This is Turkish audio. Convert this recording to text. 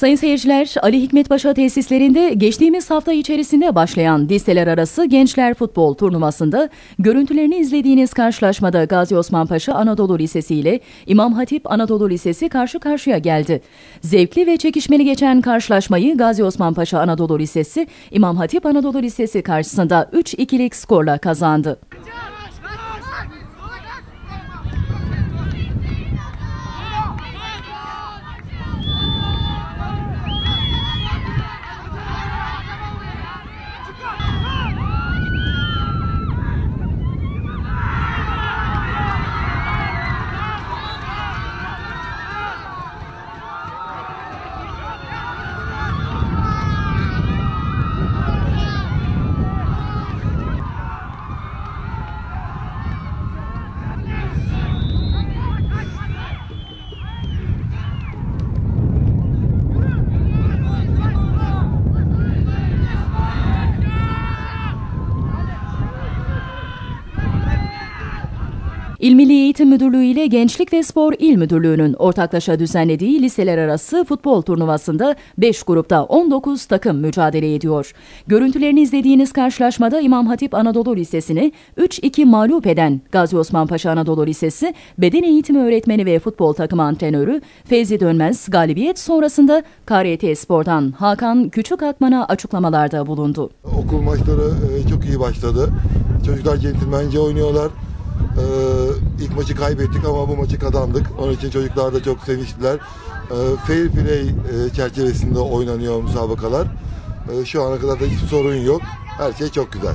Sayın seyirciler, Ali Hikmet Paşa tesislerinde geçtiğimiz hafta içerisinde başlayan liseler arası Gençler Futbol Turnuvası'nda görüntülerini izlediğiniz karşılaşmada Gazi Osman Paşa Anadolu Lisesi ile İmam Hatip Anadolu Lisesi karşı karşıya geldi. Zevkli ve çekişmeli geçen karşılaşmayı Gazi Osman Paşa Anadolu Lisesi, İmam Hatip Anadolu Lisesi karşısında 3-2'lik skorla kazandı. İl Milli Eğitim Müdürlüğü ile Gençlik ve Spor İl Müdürlüğü'nün ortaklaşa düzenlediği liseler arası futbol turnuvasında 5 grupta 19 takım mücadele ediyor. Görüntülerini izlediğiniz karşılaşmada İmam Hatip Anadolu Lisesi'ni 3-2 mağlup eden Gazi Osman Paşa Anadolu Lisesi beden eğitimi öğretmeni ve futbol takımı antrenörü Fevzi Dönmez galibiyet sonrasında KRT Spor'dan Hakan Küçük Akman'a açıklamalarda bulundu. Okul maçları e, çok iyi başladı. Çocuklar centilmence oynuyorlar. Ee, ilk maçı kaybettik ama bu maçı kazandık. Onun için çocuklar da çok sevinçliler. Ee, fair play e, çerçevesinde oynanıyor müsabakalar. Ee, şu ana kadar da hiçbir sorun yok. Her şey çok güzel.